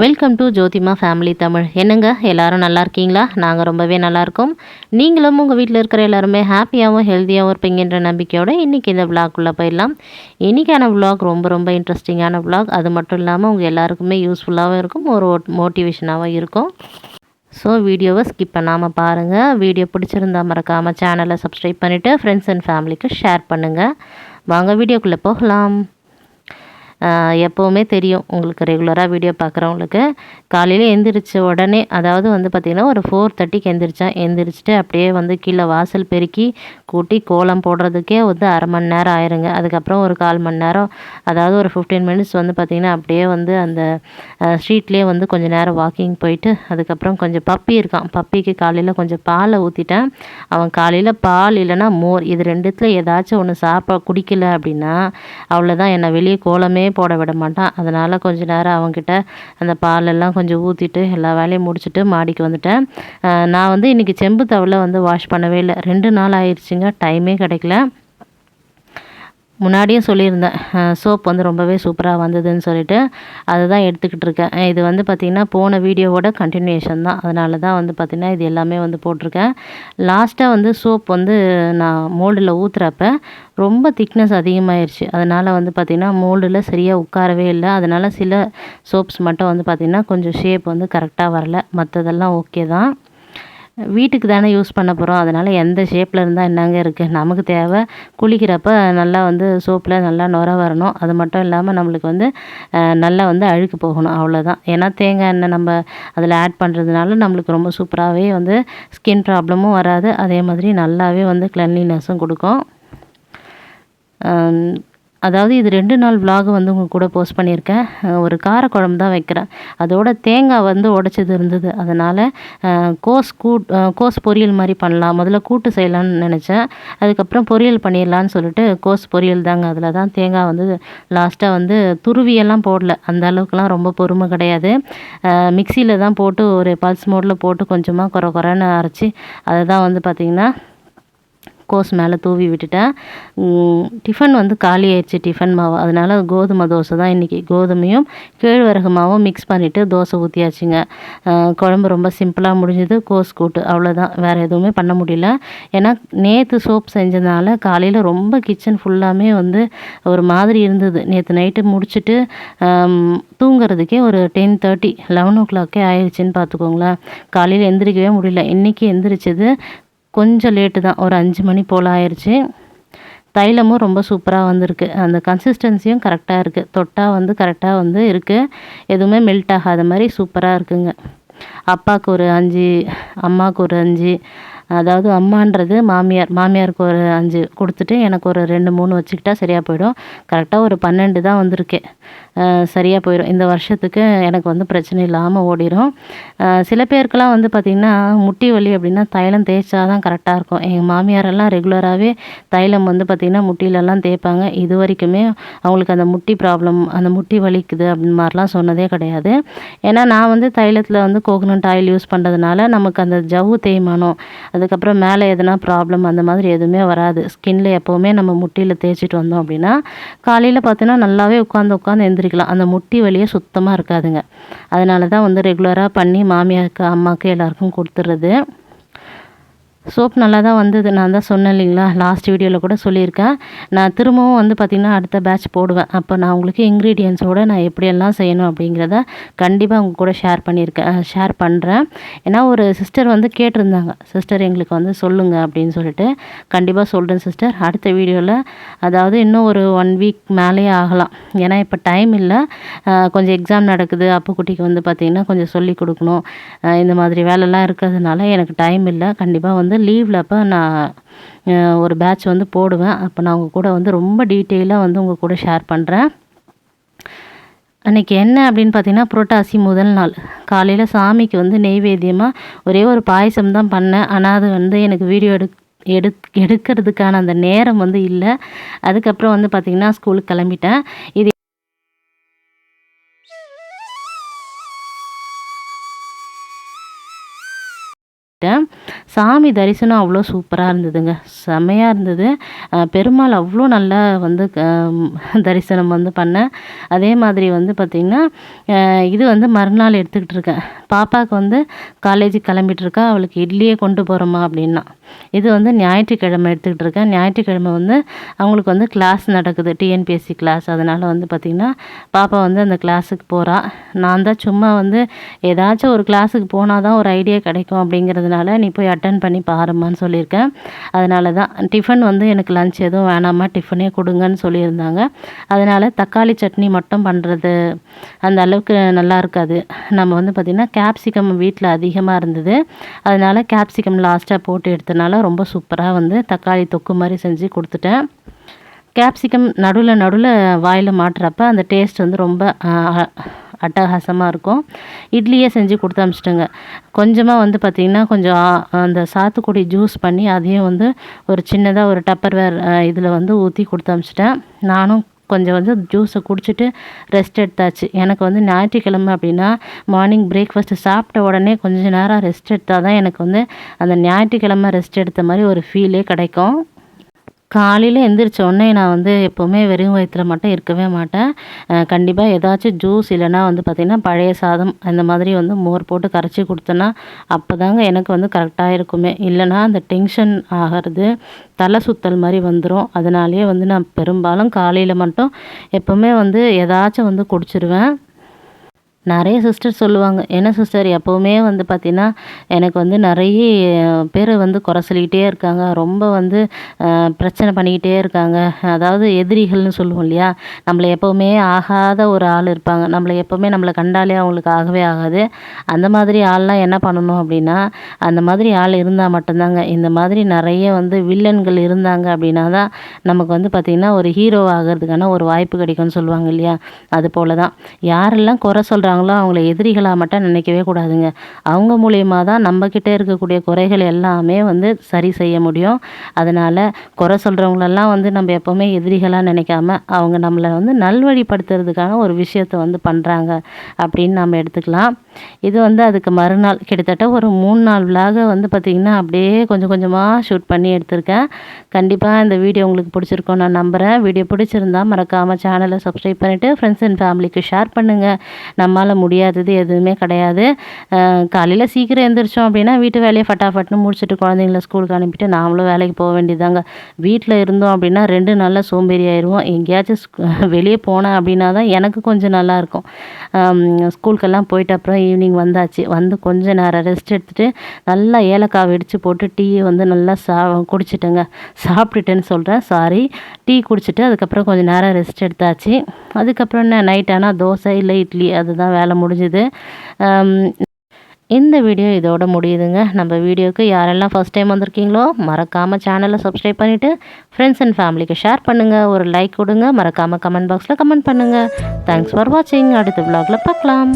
Welcome to Jothima family Tamil என்னங்க? எல்லாரும் நல்லா இருக்கீங்களா? நாங்கள் ரொம்பவே நல்லா இருக்கோம். நீங்களும் உங்கள் வீட்டில் இருக்கிற எல்லாருமே ஹாப்பியாகவும் ஹெல்த்தியாகவும் இருப்பீங்கன்ற நம்பிக்கையோடு இன்றைக்கி இந்த விளாக்குள்ளே போயிடலாம். இன்றைக்கான விளாக் ரொம்ப ரொம்ப இன்ட்ரெஸ்டிங்கான விளாக் அது மட்டும் இல்லாமல் உங்கள் எல்லாருக்குமே யூஸ்ஃபுல்லாகவும் இருக்கும் ஒரு மோட்டிவேஷனாகவும் இருக்கும். ஸோ வீடியோவை ஸ்கிப் பண்ணாமல் பாருங்கள் வீடியோ பிடிச்சிருந்தா மறக்காமல் சேனலை சப்ஸ்கிரைப் பண்ணிவிட்டு ஃப்ரெண்ட்ஸ் அண்ட் ஃபேமிலிக்கு ஷேர் பண்ணுங்கள் வாங்க வீடியோக்குள்ளே போகலாம். எப்போவுமே தெரியும். உங்களுக்கு ரெகுலராக வீடியோ பார்க்குறவங்களுக்கு. காலையில் எந்திரிச்ச உடனே அதாவது வந்து பார்த்திங்கன்னா ஒரு ஃபோர் தேர்ட்டிக்கு எந்திரிச்சேன் எந்திரிச்சிட்டு அப்படியே வந்து கீழே வாசல் பெருக்கி கூட்டி கோலம் போடுறதுக்கே வந்து அரை மணி நேரம் ஆயிருங்க. அதுக்கப்புறம் ஒரு கால் மணி நேரம் அதாவது ஒரு ஃபிஃப்டீன் மினிட்ஸ் வந்து பார்த்திங்கன்னா அப்படியே வந்து அந்த ஸ்ட்ரீட்லேயே வந்து கொஞ்சம் நேரம் வாக்கிங் போயிட்டு அதுக்கப்புறம் கொஞ்சம் பப்பி இருக்கான். பப்பிக்கு காலையில் கொஞ்சம் பாலை ஊற்றிட்டேன் அவன் காலையில் பால் இல்லைன்னா மோர். இது ரெண்டுத்தில் ஏதாச்சும் ஒன்று சாப்பிட குடிக்கல அப்படின்னா அவ்வளோதான் என்னை வெளியே கோலமே போட விட மாட்டான். அதனால் கொஞ்ச நேரம் அவங்கக்கிட்ட அந்த பாலெல்லாம் கொஞ்சம் ஊற்றிட்டு எல்லா வேலையும் முடிச்சுட்டு மாடிக்கு வந்துட்டேன். நான் வந்து இன்றைக்கி செம்பு தவளை வந்து வாஷ் பண்ணவே இல்லை. ரெண்டு நாள் ஆயிடுச்சுங்க டைமே கிடைக்கல. முன்னாடியும் சொல்லியிருந்தேன். சோப் வந்து ரொம்பவே சூப்பராக வந்ததுன்னு சொல்லிட்டு அதுதான் எடுத்துக்கிட்டு இருக்கேன். இது வந்து பார்த்திங்கன்னா போன வீடியோவோட கண்டினியூஷன் தான். அதனால தான் வந்து பார்த்திங்கன்னா இது எல்லாமே வந்து போட்டிருக்கேன். லாஸ்ட்டாக வந்து சோப் வந்து நான் மோல்டில் ஊற்றுறப்ப ரொம்ப திக்னஸ் அதிகமாகிருச்சு அதனால் வந்து பார்த்திங்கன்னா மோல்டில் சரியாக உட்காரவே இல்லை. அதனால் சில சோப்ஸ் மட்டும் வந்து பார்த்திங்கன்னா கொஞ்சம் ஷேப் வந்து கரெக்டாக வரல. மற்றதெல்லாம் ஓகே தான். வீட்டுக்கு தானே யூஸ் பண்ண போகிறோம் அதனால் எந்த ஷேப்பில் இருந்தால் என்னங்க இருக்குது நமக்கு தேவை. குளிக்கிறப்ப நல்லா வந்து சோப்பில் நல்லா நுர வரணும். அது மட்டும் இல்லாமல் நம்மளுக்கு வந்து நல்லா வந்து அழுக்கு போகணும். அவ்வளோதான் ஏன்னா தேங்காய் எண்ணெய் நம்ம அதில் ஆட் பண்ணுறதுனால நம்மளுக்கு ரொம்ப சூப்பராகவே வந்து ஸ்கின் ப்ராப்ளமும் வராது. அதே மாதிரி நல்லாவே வந்து கிளன்லினஸும் கொடுக்கும். அதாவது இது ரெண்டு நாள் விலாகு வந்து உங்கள் கூட போஸ்ட் பண்ணியிருக்கேன். ஒரு ஒரு காரக்குழம்பு தான் வைக்கிறேன். அதோட தேங்காய் வந்து உடைச்சது இருந்தது. அதனால் கோஸ் கூட் கோஸ் பொரியல் மாதிரி பண்ணலாம். முதல்ல கூட்டு செய்யலாம்னு நினச்சேன். அதுக்கப்புறம் பொரியல் பண்ணிடலான்னு சொல்லிட்டு கோஸ் பொரியல் தாங்க. அதில் தான் தேங்காய் வந்து லாஸ்ட்டாக வந்து துருவியெல்லாம் போடல. அந்த அளவுக்குலாம் ரொம்ப பொறுமை கிடையாது. மிக்சியில் தான் போட்டு ஒரு பல்ஸ் மோடில் போட்டு கொஞ்சமாக குறை குறைன்னு அரைச்சி அதை தான் வந்து பார்த்திங்கன்னா கோஸ் மேலே தூவி விட்டுட்டேன். டிஃபன் வந்து காலி ஆயிடுச்சு டிஃபன் மாவு. அதனால் கோதுமை தோசை தான் இன்றைக்கி கோதுமையும் கேழ்வரகு மாவும் மிக்ஸ் பண்ணிவிட்டு தோசை ஊற்றியாச்சுங்க குழம்பு ரொம்ப சிம்பிளாக முடிஞ்சது கோஸ் கூட்டு. அவ்வளோதான் வேறு எதுவுமே பண்ண முடியல. ஏன்னா நேற்று சோப் செஞ்சதுனால காலையில் ரொம்ப கிச்சன் ஃபுல்லாமே வந்து ஒரு மாதிரி இருந்தது. நேற்று நைட்டு முடிச்சுட்டு தூங்குறதுக்கே ஒரு டென் தேர்ட்டி லெவன் ஓ கிளாக்கே ஆயிடுச்சுன்னு பார்த்துக்கோங்களேன். காலையில் எந்திரிக்கவே முடியல. இன்றைக்கி எந்திரிச்சது கொஞ்சம் லேட்டு தான். ஒரு அஞ்சு மணி போல் ஆயிடுச்சு தைலமும் ரொம்ப சூப்பராக வந்திருக்கு. அந்த கன்சிஸ்டன்சியும் கரெக்டாக இருக்குது தொட்டால் வந்து கரெக்டாக வந்து இருக்குது எதுவுமே மெல்ட் ஆகாத மாதிரி சூப்பராக இருக்குங்க. அப்பாவுக்கு ஒரு அஞ்சு அம்மாவுக்கு ஒரு அஞ்சு அதாவது அம்மான்றது மாமியார் மாமியாருக்கு ஒரு அஞ்சு கொடுத்துட்டு எனக்கு ஒரு ரெண்டு மூணு வச்சுக்கிட்டா சரியாக போயிடும். கரெக்டாக ஒரு பன்னெண்டு தான் வந்திருக்கேன் சரியாக போயிடும் இந்த வருஷத்துக்கு எனக்கு வந்து பிரச்சனை இல்லாமல் ஓடிடும் சில பேருக்கெல்லாம் வந்து பார்த்திங்கன்னா முட்டி வலி அப்படின்னா தைலம் தேய்ச்சா தான் கரெக்டாக இருக்கும். எங்கள் மாமியாரெல்லாம் ரெகுலராகவே தைலம் வந்து பார்த்திங்கன்னா முட்டிலெல்லாம் தேய்ப்பாங்க. இது வரைக்குமே அவங்களுக்கு அந்த முட்டி ப்ராப்ளம் அந்த முட்டி வலிக்குது அப்படின்னு மாதிரிலாம் சொன்னதே கிடையாது. ஏன்னா நான் வந்து தைலத்தில் வந்து கோகனட் ஆயில் யூஸ் பண்ணுறதுனால நமக்கு அந்த ஜவ்வு தேய்மானம் அதுக்கப்புறம் மேலே எதனா ப்ராப்ளம் அந்த மாதிரி எதுவுமே வராது. ஸ்கின்ல எப்போவுமே நம்ம முட்டியில் தேய்ச்சிட்டு வந்தோம் அப்படின்னா காலையில் பார்த்தீங்கன்னா நல்லாவே உட்காந்து உட்காந்து எந்திரிக்கலாம் அந்த முட்டி வலியே சுத்தமாக இருக்காதுங்க. அதனால தான் வந்து ரெகுலராக பண்ணி மாமியாருக்கு அம்மாவுக்கு எல்லாருக்கும் கொடுத்துறது. சோப் நல்லா தான் வந்தது. நான் தான் சொன்னேன் இல்லைங்களா? லாஸ்ட் வீடியோவில் கூட சொல்லியிருக்கேன். நான் திரும்பவும் வந்து பார்த்திங்கன்னா அடுத்த பேட்ச் போடுவேன். அப்போ நான் உங்களுக்கு இன்க்ரீடியன்ஸோடு நான் எப்படியெல்லாம் செய்யணும் அப்படிங்கிறத கண்டிப்பாக உங்கள் கூட ஷேர் பண்ணியிருக்கேன். ஷேர் பண்ணுறேன் ஏன்னா ஒரு சிஸ்டர் வந்து கேட்டிருந்தாங்க. சிஸ்டர் எங்களுக்கு வந்து சொல்லுங்கள் அப்படின்னு சொல்லிட்டு. கண்டிப்பாக சொல்கிறேன் சிஸ்டர் அடுத்த வீடியோவில் அதாவது இன்னும் ஒரு ஒன் வீக் மேலேயே ஆகலாம். ஏன்னா இப்போ டைம் இல்லை. கொஞ்சம் எக்ஸாம் நடக்குது. அப்போ குட்டிக்கு வந்து பார்த்திங்கன்னா கொஞ்சம் சொல்லி கொடுக்கணும். இந்த மாதிரி வேலைலாம் இருக்கிறதுனால எனக்கு டைம் இல்லை. கண்டிப்பாக வந்து லீவில் அப்போ நான் ஒரு பேட்ச் வந்து போடுவேன். அப்போ நான் உங்கள் கூட வந்து ரொம்ப டீட்டெயிலாக வந்து உங்கள் கூட ஷேர் பண்ணுறேன் அன்றைக்கி என்ன அப்படின்னு பார்த்தீங்கன்னா புரட்டாசி முதல் நாள். காலையில் சாமிக்கு வந்து நெய்வேத்தியமாக ஒரே ஒரு பாயசம் தான் பண்ணேன். ஆனால் அது வந்து எனக்கு வீடியோ எடு எடு எடுக்கிறதுக்கான அந்த நேரம் வந்து இல்லை. அதுக்கப்புறம் வந்து பார்த்திங்கன்னா ஸ்கூலுக்கு கிளம்பிட்டேன். இது சாமி தரிசனம் அவ்வளோ சூப்பராக இருந்ததுங்க. செம்மையாக இருந்தது. பெருமாள் அவ்வளோ நல்லா வந்து தரிசனம் வந்து பண்ணேன் அதே மாதிரி வந்து பார்த்திங்கன்னா இது வந்து மறுநாள் எடுத்துக்கிட்டு இருக்கேன். பாப்பாவுக்கு வந்து காலேஜுக்கு கிளம்பிட்டுருக்கா அவளுக்கு இட்லியே கொண்டு போகிறோமா அப்படின்னா. இது வந்து ஞாயிற்றுக்கிழமை எடுத்துக்கிட்டு இருக்கேன். ஞாயிற்றுக்கிழமை வந்து அவங்களுக்கு வந்து கிளாஸ் நடக்குது. டிஎன்பிஎஸ்சி கிளாஸ் அதனால் வந்து பார்த்திங்கன்னா பாப்பா வந்து அந்த கிளாஸுக்கு போகிறா நான் தான் சும்மா வந்து ஏதாச்சும் ஒரு கிளாஸுக்கு போனால் தான் ஒரு ஐடியா கிடைக்கும் அப்படிங்கிறதுனால நீ போய் அட்டன் பண்ணி பாருமான்னு சொல்லியிருக்கேன். அதனால தான் டிஃபன் வந்து எனக்கு லஞ்ச் எதுவும் வேணாமா டிஃபனே கொடுங்கன்னு சொல்லியிருந்தாங்க. அதனால் தக்காளி சட்னி மட்டும் பண்ணுறது அந்த அளவுக்கு நல்லா இருக்காது. நம்ம வந்து பார்த்திங்கன்னா கேப்சிகம் வீட்டில் அதிகமாக இருந்தது. அதனால் கேப்சிகம் லாஸ்ட்டாக போட்டு எடுத்தனால ரொம்ப சூப்பராக வந்து தக்காளி தொக்கு மாதிரி செஞ்சு கொடுத்துட்டேன். கேப்சிகம் நடுவில் நடுவில் வாயில் மாட்டுறப்ப அந்த டேஸ்ட் வந்து ரொம்ப அட்டகாசமாக இருக்கும். இட்லியே செஞ்சு கொடுத்து அனுப்பிச்சிட்டுங்க. கொஞ்சமாக வந்து பார்த்திங்கன்னா கொஞ்சம் அந்த சாத்துக்குடி ஜூஸ் பண்ணி அதையும் வந்து ஒரு சின்னதாக ஒரு டப்பர் வேர் இதில் வந்து ஊற்றி கொடுத்து அனுப்பிச்சிட்டேன். நானும் கொஞ்சம் வந்து ஜூஸை குடிச்சிட்டு ரெஸ்ட் எடுத்தாச்சு. எனக்கு வந்து ஞாயிற்றுக்கிழமை அப்படின்னா மார்னிங் பிரேக்ஃபாஸ்ட்டு சாப்பிட்ட உடனே கொஞ்சம் நேரம் ரெஸ்ட் எடுத்தால் தான் எனக்கு வந்து அந்த ஞாயிற்றுக்கிழமை ரெஸ்ட் எடுத்த மாதிரி ஒரு ஃபீலே கிடைக்கும். காலையில் எந்திரிச்ச உடனே நான் வந்து எப்போவுமே வெறும் வயிற்றில் மட்டும் இருக்கவே மாட்டேன். கண்டிப்பாக ஏதாச்சும் ஜூஸ் இல்லைனா வந்து பார்த்திங்கன்னா பழைய சாதம் அந்த மாதிரி வந்து மோர் போட்டு கரைச்சி கொடுத்தேன்னா அப்போ தாங்க எனக்கு வந்து கரெக்டாக இருக்குமே. இல்லைனா அந்த டென்ஷன் ஆகிறது தலை சுத்தல் மாதிரி வந்துடும் அதனாலேயே வந்து நான் பெரும்பாலும் காலையில் மட்டும் எப்போவுமே வந்து ஏதாச்சும் வந்து குடிச்சிருவேன். நிறைய சிஸ்டர் சொல்லுவாங்க. என்ன சிஸ்டர் எப்போவுமே வந்து பார்த்திங்கன்னா எனக்கு வந்து நிறைய பேர் வந்து குறை சொல்லிக்கிட்டே இருக்காங்க. ரொம்ப வந்து பிரச்சனை பண்ணிக்கிட்டே இருக்காங்க. அதாவது எதிரிகள்னு சொல்லுவோம் இல்லையா? நம்மளை எப்போவுமே ஆகாத ஒரு ஆள் இருப்பாங்க. நம்மளை எப்போவுமே நம்மளை கண்டாலே அவங்களுக்கு ஆகவே ஆகாது. அந்த மாதிரி ஆள்லாம் என்ன பண்ணணும் அப்படின்னா அந்த மாதிரி ஆள் இருந்தால் மட்டும்தாங்க. இந்த மாதிரி நிறைய வந்து வில்லன்கள் இருந்தாங்க அப்படின்னா தான் நமக்கு வந்து பார்த்திங்கன்னா ஒரு ஹீரோ ஆகிறதுக்கான ஒரு வாய்ப்பு கிடைக்கும்னு சொல்லுவாங்க இல்லையா? அது போல் தான் யாரெல்லாம் குறை சொல்கிறாங்க சொல்கிறாங்களோ அவங்கள எதிரிகளாக மட்டும் நினைக்கவே கூடாதுங்க. அவங்க மூலியமாக தான் நம்மக்கிட்ட இருக்கக்கூடிய குறைகள் எல்லாமே வந்து சரி செய்ய முடியும். அதனால் குறை சொல்கிறவங்களெல்லாம் வந்து நம்ம எப்போவுமே எதிரிகளாக நினைக்காம அவங்க நம்மளை வந்து நல்வழிப்படுத்துறதுக்கான ஒரு விஷயத்தை வந்து பண்ணுறாங்க அப்படின்னு நம்ம எடுத்துக்கலாம். இது வந்து அதுக்கு மறுநாள் கிட்டத்தட்ட ஒரு மூணு நாள் விலாக வந்து பார்த்திங்கன்னா அப்படியே கொஞ்சம் கொஞ்சமாக ஷூட் பண்ணி எடுத்திருக்கேன். கண்டிப்பாக இந்த வீடியோ உங்களுக்கு பிடிச்சிருக்கோம் நான் நம்புகிறேன் வீடியோ பிடிச்சிருந்தா மறக்காமல் சேனலை சப்ஸ்கிரைப் பண்ணிவிட்டு ஃப்ரெண்ட்ஸ் அண்ட் ஃபேமிலிக்கு ஷேர் பண்ணுங்கள் நம்ம நம்மளால் முடியாதது எதுவுமே கிடையாது. காலையில் சீக்கிரம் எழுந்திரிச்சோம் அப்படின்னா வீட்டு வேலையை ஃபட்டாஃபட்னு முடிச்சுட்டு குழந்தைங்கள ஸ்கூலுக்கு அனுப்பிட்டு நாமளும் வேலைக்கு போக வேண்டியதாங்க வீட்டில் இருந்தோம் அப்படின்னா ரெண்டு நாளில் சோம்பேறி ஆயிடுவோம் எங்கேயாச்சும் வெளியே போனேன் அப்படின்னா தான் எனக்கு கொஞ்சம் நல்லாயிருக்கும் ஸ்கூலுக்கெல்லாம் போயிட்டு அப்புறம் ஈவினிங் வந்தாச்சு. வந்து கொஞ்சம் நேரம் ரெஸ்ட் எடுத்துகிட்டு நல்லா ஏலக்காய் வெடித்து போட்டு டீயை வந்து நல்லா சா குடிச்சிட்டேங்க. சாப்பிட்டுட்டேன்னு சொல்கிறேன் சாரி. டீ குடிச்சிட்டு அதுக்கப்புறம் கொஞ்சம் நேரம் ரெஸ்ட் எடுத்தாச்சு. அதுக்கப்புறம் என்ன நைட் ஆனால் தோசை இல்லை இட்லி அதுதான் வேலை முடிஞ்சுது. இந்த வீடியோ இதோட முடியுதுங்க. நம்ம வீடியோக்கு யாரெல்லாம் ஃபஸ்ட் டைம் வந்திருக்கீங்களோ மறக்காமல் சேனலை சப்ஸ்கிரைப் பண்ணிவிட்டு ஃப்ரெண்ட்ஸ் அண்ட் ஃபேமிலிக்கு ஷேர் பண்ணுங்கள் ஒரு லைக் கொடுங்க. மறக்காமல் கமெண்ட் பாக்ஸில் கமெண்ட் பண்ணுங்கள் தேங்க்ஸ் ஃபார் வாட்சிங் அடுத்த விலாகில் பார்க்கலாம்.